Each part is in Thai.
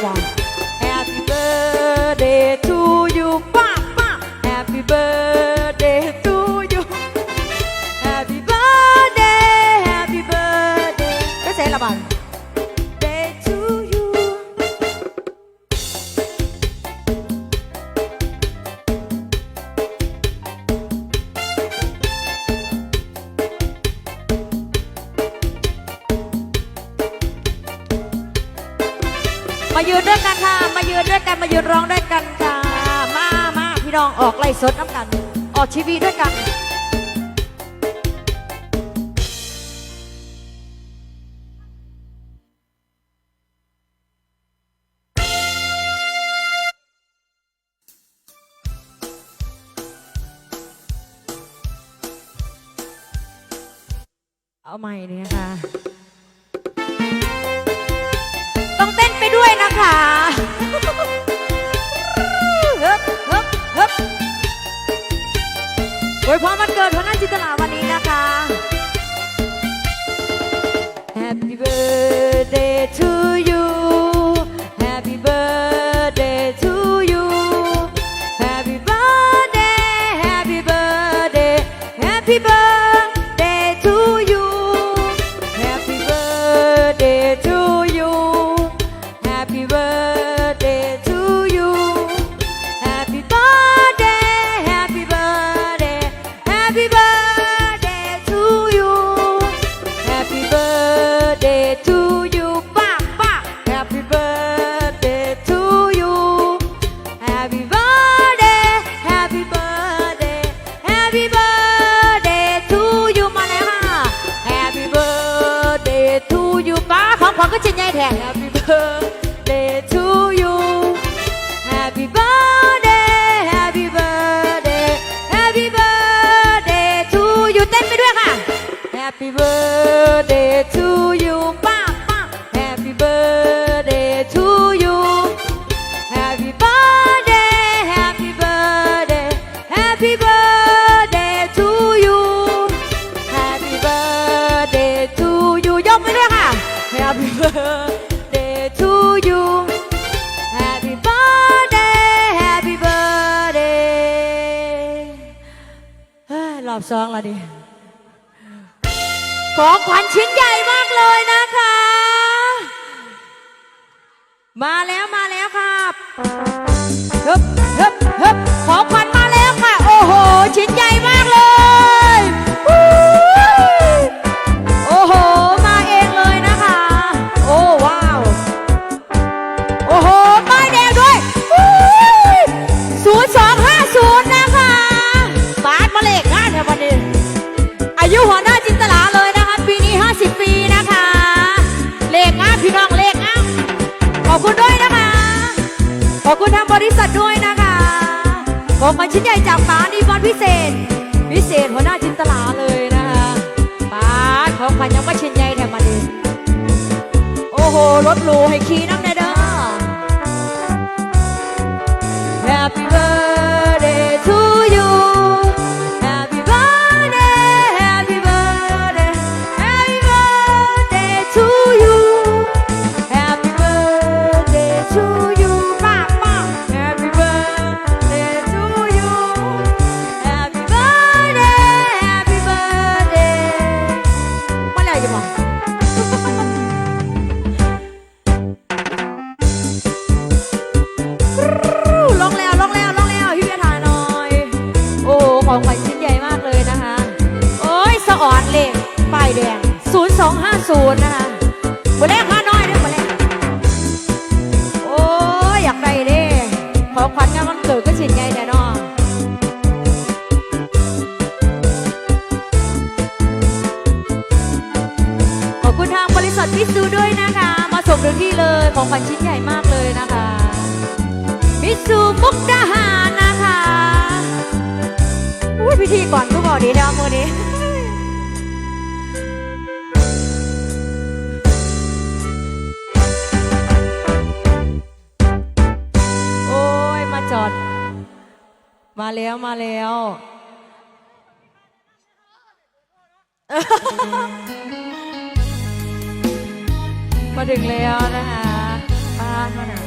one. เอาใหม่เลยนะคะ ต้องเต้นไปด้วยนะคะฮึบฮึบฮึบโดยพรวันเกิดหัวน้าจินตลาวันนี้นะคะ อบสองแล้วดิของขวัญชิ้นใหญ่มากเลยนะคะ มาแล้วมาแล้วครับฮึบฮึบฮึบของขวัญ ของมาชิ้นใหญ่จากป๋านิวัฒน์วิเศษพิเศษหัวหน้าจินตลาเลยนะคะป๋าของมันยังไม่ชิ้นใหญ่แถมมาเลยโอ้โหรถหรูให้ขี่น้ำในเด้อ Happy birthday ดพิสูด้วยนะคะ มาส่งถึงที่เลยของขวัญชิ้นใหญ่มากเลยนะคะพิสูมุกดาหารนะคะอุ้ยพิธีก่อนทุกบ่อดีแล้วมือนี้จอด มาแล้วมาแล้ว หนา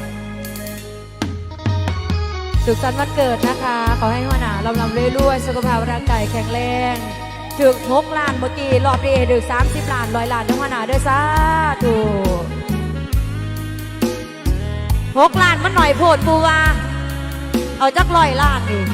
สุขสันต์วันเกิดนะคะ ขอให้หัวหนาลำลำเรื่อยๆ สุขภาพร่างกายแข็งแรงถึกทกล้านเมื่อกี้รอบนี้ถึก30ล้านร้อยล้านทั้งหัวหนาด้วยซ้าถูกหกล้านมันหน่อยโพดปูว่าเอาจักร้อยล้านอีก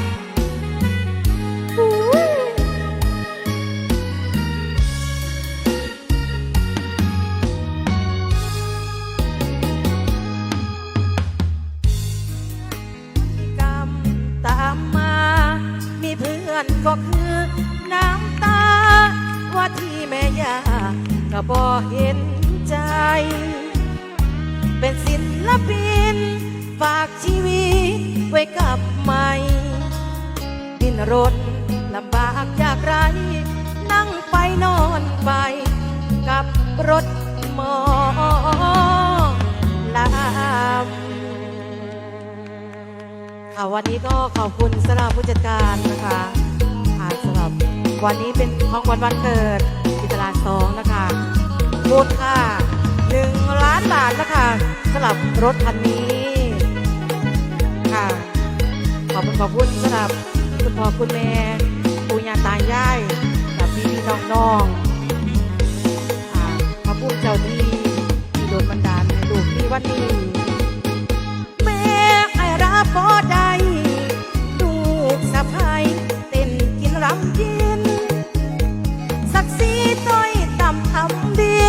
ก็คือน้ำตา ว่าที่แม่ยาก็บ่เห็นใจ เป็นศิลปิน ฝากชีวิตไว้กับไม่ดิ้นรนลำบากยากไร นั่งไปนอนไป กับรถหมอลำค่ะวันนี้ก็ขอบคุณสำหรับผู้จัดการนะคะ สำหรับวันนี้เป็นของวันวันเกิดอิตลาสองนะคะมูลค่าหนึ่งล้านบาทนะคะสำหรับรถคันนี้ ค่ะ ขอบคุณขอบคุณสำหรับคุณพ่อคุณแม่ปู่ย่าตายายกับพี่พี่น้องน้องๆอ่าพระผู้เจ้าที่ที่โดนบันดาลให้ลูกมีวันนี้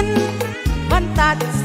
นมันตัด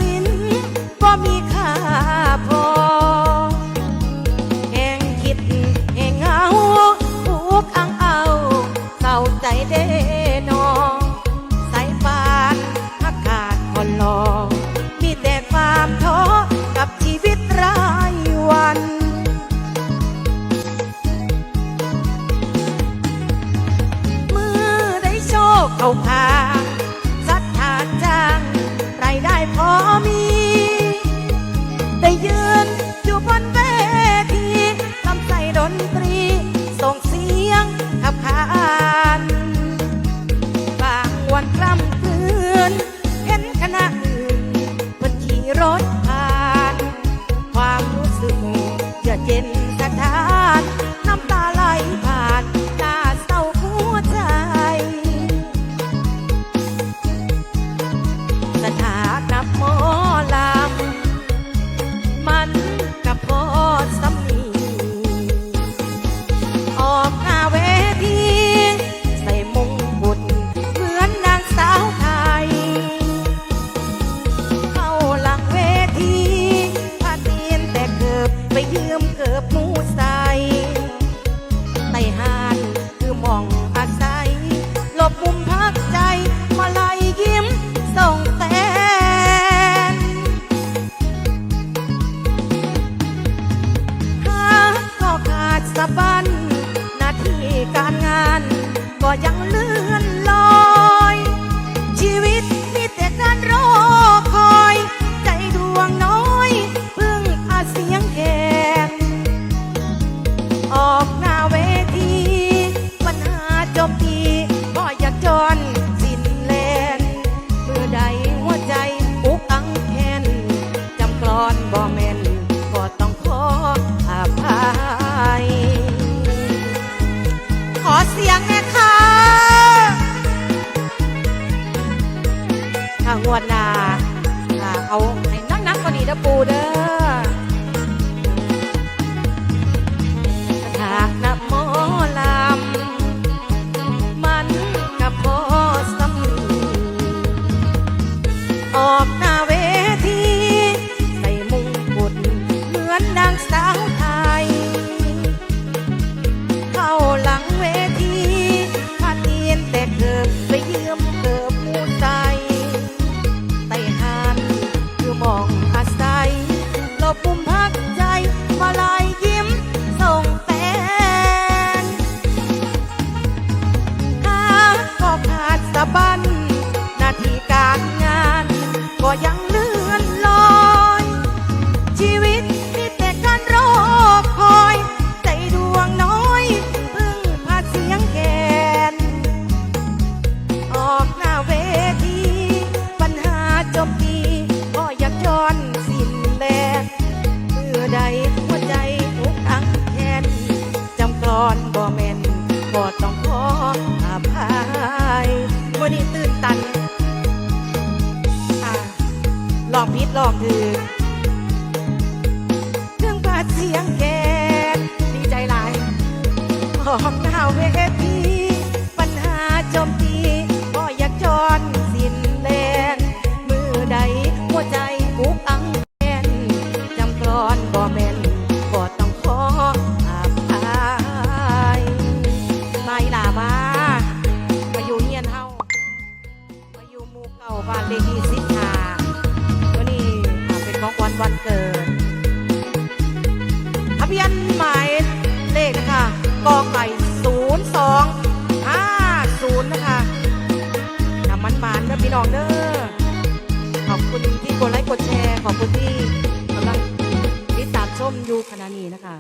เสียงแม่ค่ะถ้างวดนาเอาให้นักๆกว่านี้เด้อปูเด้อ ใสไต่หานคือหมอง องพิษลองถือเครื่องบาดเสียงแกนดีใจหลายหอมหน้าเว ของขวัญวันเกิดทะเบียนหมายเลขนะคะกอไก่ศูนย์สองห้าศูนย์นะคะนำมันมานเด้อพี่น้องเด้อขอบคุณที่กดไลค์กดแชร์ขอบคุณที่กำลังติดตามชมอยู่ขณะนี้นะคะ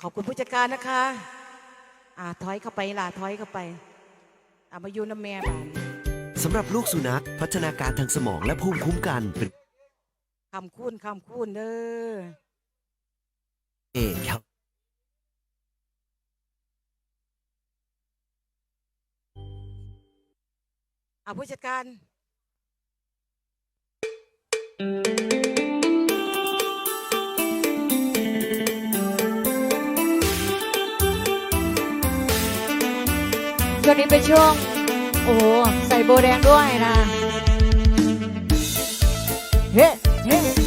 ขอบคุณผู้จัดการนะคะอ่าถอยเข้าไปล่ะถอยเข้าไปอามายูน้ำแม่บ้านสำหรับลูกสุนัข พัฒนาการทางสมองและภูมิคุ้มกันเป็น คำคูณคำคูณเด้อเอกครับอ่าผู้จัดการช่วงนี้เป็นช่วง โอ้โห ใส่โบแดงด้วยนะ เฮ้ เ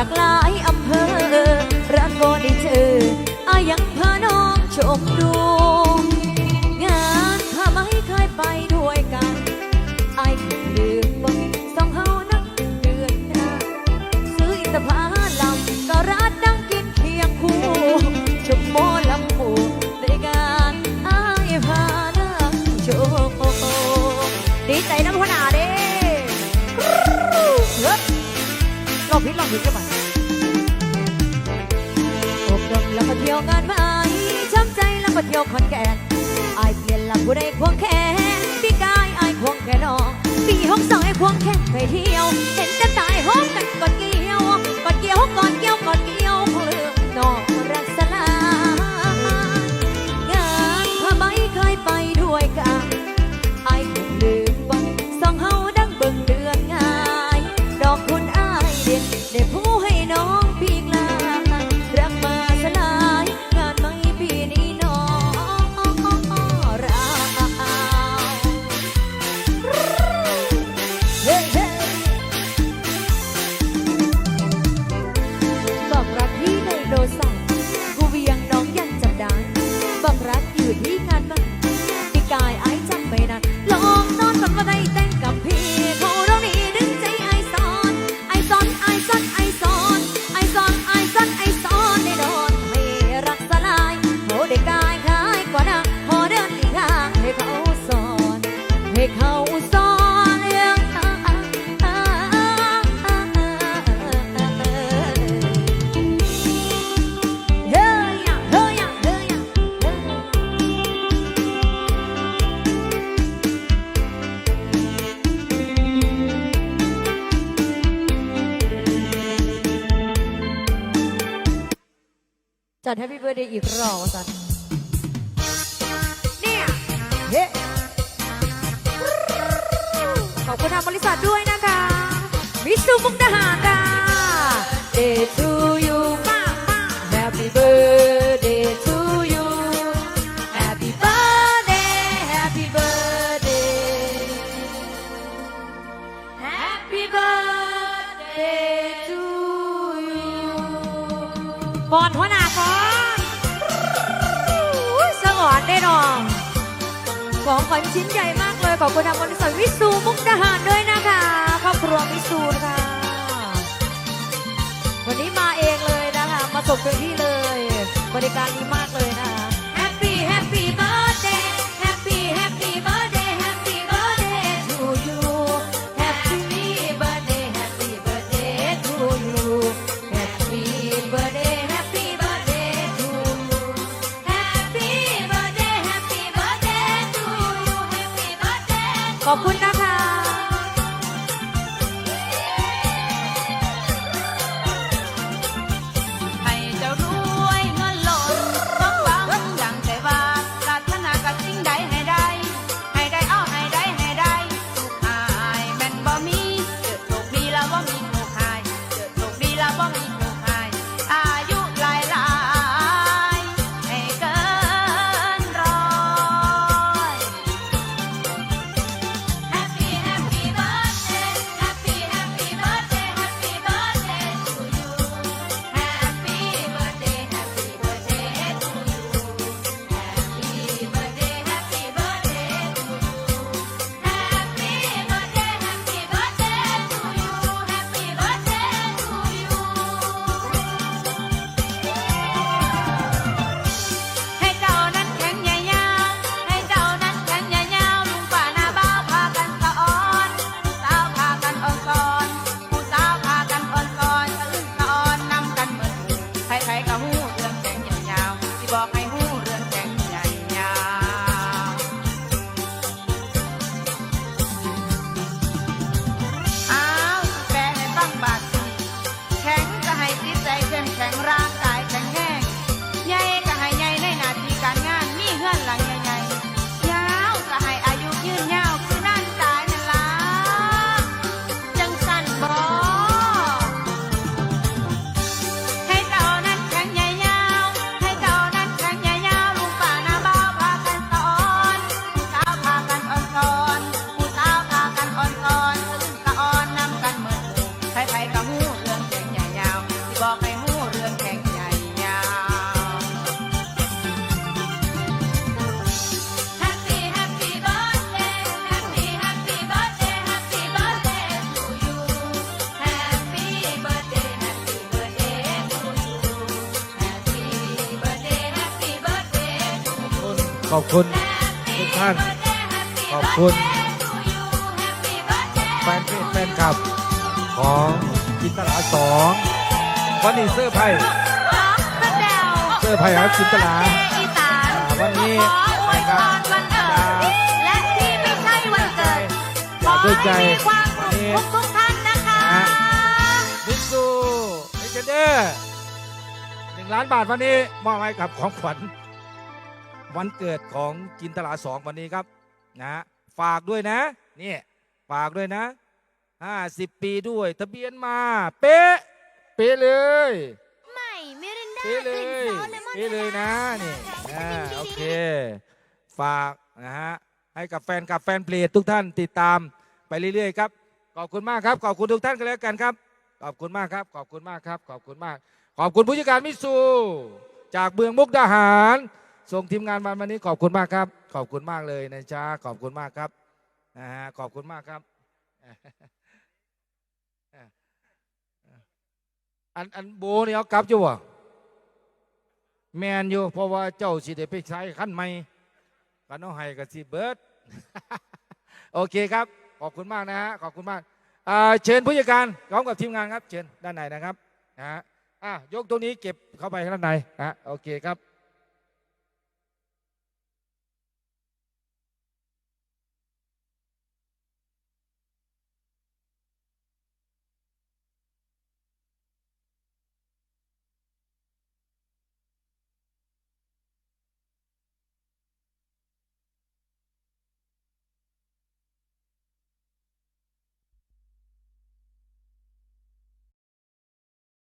จากหลายอำเภอร้านก็ได้เจออายังพาน้องชมดูงานถ้าไม่เคยไปด้วยกันไอ้คือลืมบ่สองเฮานักเดือนหน้าซื้ออินทผลำก็ร้านนั่งกินเคียงคู่ชมโมลำพูในงานไอ้ายพานังโชว์ดีใจน้ำพนาเด้เฮ้ยลองผิ วก็เที่ยวงานม้ช้ำใจแล้วก็เที่ยวคอนแก่นอายเปลี่ยนลำผู้ใดควงแขนพี่กายอายควงแขนน้องปีหกสองไอ้ควงแขนไปเที่ยว เห็นจะตายหองกันกอนเกี่ยวก่อนเกี่ยวก่อนเกี่ยวก่อนเกี่ยว มิสซูมุกดาหารค่ะ Day to you ป้าป้า Happy birthday to you Happy birthday Happy birthday Happy birthday to you บอลหัวหน้าก่อนสงวนได้นองของขวัญชิ้นใหญ่มากเลยขอบคุณทางบริษัทวิสูมุกดาหารด้วยนะคะครอบครัววิสูนะคะ องเต็มที่เลย บริการดีมากเลยนะคะ ท่าน ขอบคุณ แฟนเพจแฟนคลับ ของจินตลาสองวันนี้เสื้อร์ไพ่เสื้อร์ไพ่ครับจินตลาวันนี้นะครับและที่ไม่ใช่วันเกิดอยากด้วยใจขอให้มีความวันสุนี้ทุกท่านนะคะนะมิตซูเอเจเดอร์หนึ่งล้านบาทวันนี้มอบให้กับของขวัญ วันเกิดของจินตลาสองวันนี้ครับนะฝากด้วยนะนี่ฝากด้วยนะห้าสิบปีด้วย ทะเบียนมา เป๊ะ เป๊ะเลย ใหม่มิรินดาเป๊ะเลยกลิ่นซอสเลมอนเป๊ะเลยนะนี่ค่ะอ่าโอเค ฝากนะฮะให้กับแฟนกับแฟนเพลงทุกท่านติดตามไปเรื่อยๆครับ ขอบคุณมากครับ ขอบคุณทุกท่านกันแล้วกันครับ ขอบคุณมากครับ ขอบคุณมากครับ ขอบคุณมาก ขอบคุณผู้จัดการมิตซูจากเมืองมุกดาหาร ส่งทีมงานมาวันนี้ขอบคุณมากครับ ขอบคุณมากเลยนะจ๊ะขอบคุณมากครับนะฮะขอบคุณมากครับอันอันโบนี่เอากลับอยู่วะแมนอยู่เพราะว่าเจ้าสิได้ไปใช้ขั้นใหม่กันเอาให้กับสิเบิร์ดโอเคครับ ขอบคุณมากนะฮะขอบคุณมากเชิญผู้จัดการพร้อมกับทีมงานครับ เชิญด้านในนะครับนะฮะอะยกตรงนี้เก็บเข้าไปข้างในนะฮะโอเคครับ